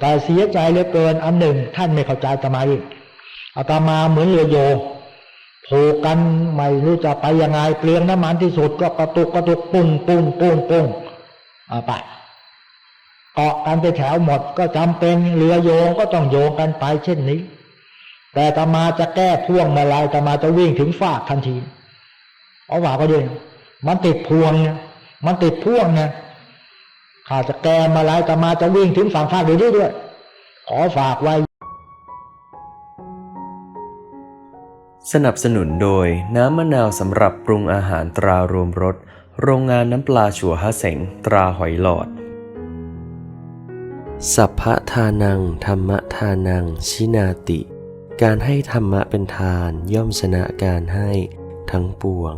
แต่เสียใจเหลือเกินอันหนึ่ง ท่านไม่เข้าใจอาตมาอีกอาตมาเหมือนเรือโยงผูกกันไม่รู้จะไปยังไงเปลืองน้ำมันที่สุดก็กระตุกกระตุกปุ้งปุ้งปุ้งปุ้งไปเกาะกันไปแถวหมดก็จำเป็นเรือโยงก็ต้องโยงกันไปเช่นนี้ แต่ตมาจะแก้พ่วงมื่อไรอาตมาจะวิ่งถึงฟากทันทีเอาว่าก็ดีมันติดพวงเนี่ยมันติดพ่วงเนี่ย ข้าจะแกมาแล้วจะมาจะวิ่งถึงฝั่งฟากเดี๋ยวนี้ด้วย ขอฝากไว้ สนับสนุนโดยน้ำมะนาวสำหรับปรุงอาหารตรารวมรสโรงงานน้ำปลาชัวฮะเสงตราหอยหลอด สัพพะทานัง ธรรมทานัง ชินาติ การให้ธรรมะเป็นทานย่อมชนะการให้ทั้งปวง